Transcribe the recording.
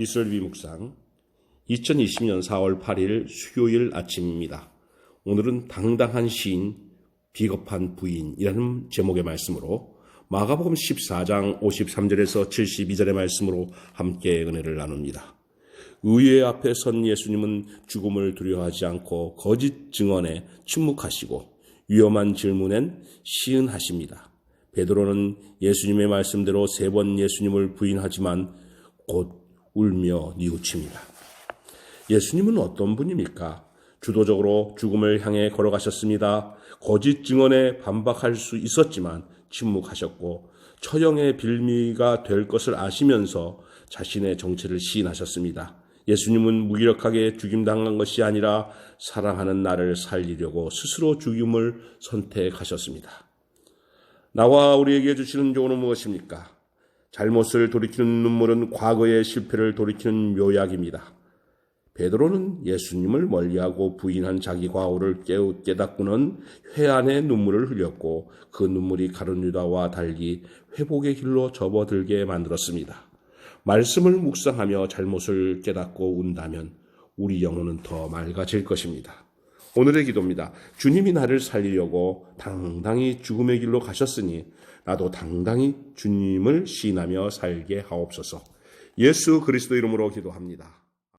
이슬비 묵상 2020년 4월 8일 수요일 아침입니다. 오늘은 당당한 시인 비겁한 부인이라는 제목의 말씀으로 마가복음 14장 53절에서 72절의 말씀으로 함께 은혜를 나눕니다. 의회 앞에 선 예수님은 죽음을 두려워하지 않고 거짓 증언에 침묵하시고 위험한 질문엔 시은하십니다. 베드로는 예수님의 말씀대로 세 번 예수님을 부인하지만 곧 울며 뉘우칩니다. 예수님은 어떤 분입니까? 주도적으로 죽음을 향해 걸어가셨습니다. 거짓 증언에 반박할 수 있었지만 침묵하셨고 처형의 빌미가 될 것을 아시면서 자신의 정체를 시인하셨습니다. 예수님은 무기력하게 죽임당한 것이 아니라 사랑하는 나를 살리려고 스스로 죽임을 선택하셨습니다. 나와 우리에게 주시는 조언은 무엇입니까? 잘못을 돌이키는 눈물은 과거의 실패를 돌이키는 묘약입니다. 베드로는 예수님을 멀리하고 부인한 자기 과오를 깨닫고는 회안의 눈물을 흘렸고 그 눈물이 가룟 유다와 달리 회복의 길로 접어들게 만들었습니다. 말씀을 묵상하며 잘못을 깨닫고 운다면 우리 영혼은 더 맑아질 것입니다. 오늘의 기도입니다. 주님이 나를 살리려고 당당히 죽음의 길로 가셨으니 나도 당당히 주님을 시인하며 살게 하옵소서. 예수 그리스도 이름으로 기도합니다.